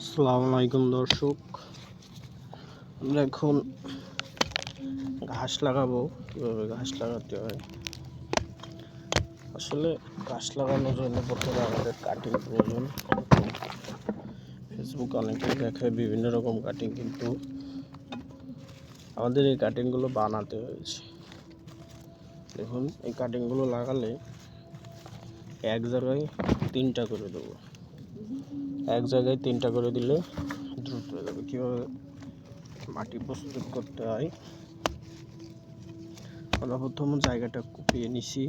আসসালামু দর্শক। আমরা এখন ঘাস লাগাবো। কীভাবে ঘাস লাগাতে হয়? আসলে ঘাস লাগানোর জন্য প্রথমে আমাদের কাটিং প্রয়োজন। ফেসবুক অনেকে দেখায় বিভিন্ন রকম কাটিং কিন্তু আমাদের এই কাটিংগুলো বানাতে হয়েছে। দেখুন, এই কাটিংগুলো লাগালে এক জায়গায় তিনটা করে দেবো। এক জায়গায় তিনটা করে দিলে দ্রুত হয়ে যাবে। কীভাবে মাটি প্রস্তুত করতে হয়? আমরা প্রথম জায়গাটা কুপিয়ে নিছি।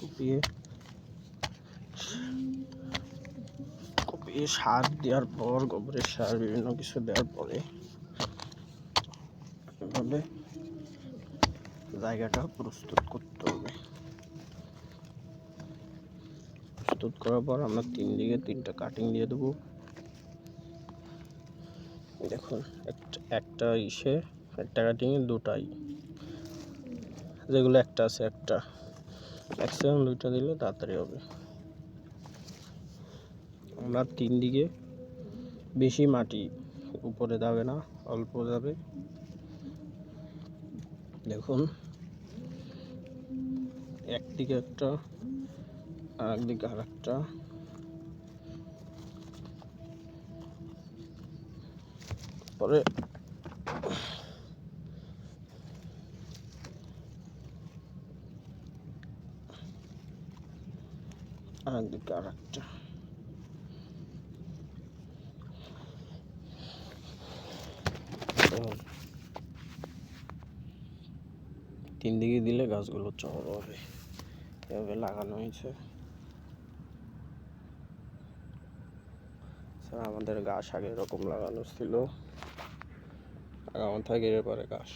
কুপিয়ে কুপিয়ে সার দেওয়ার পর, গোবরের সার, বিভিন্ন কিছু দেওয়ার পরে এভাবে জায়গাটা প্রস্তুত করতে হবে। প্রস্তুত করার পর আমরা তিন দিকে তিনটা কাটিং দিয়ে দেবো। দেখুন একটা ইসে, একটা কাটিংয়ে দুটাই যেগুলো একটা আছে একটা। ম্যাক্সিমাম দুইটা দিলে তাড়াতাড়ি হবে। আমরা তিন দিকে বেশি মাটি, উপরে যাবে না, অল্প যাবে। দেখুন, একদিকে একটা আর একদিকে আর একটা পরে আর একদিকে তিন দিকে দিলে গাছগুলো চড় হবে। এভাবে লাগানো হয়েছে। স্যার আমাদের গাছ আগে এরকম লাগানো ছিল। আগামন থেকে এরপরে গাছ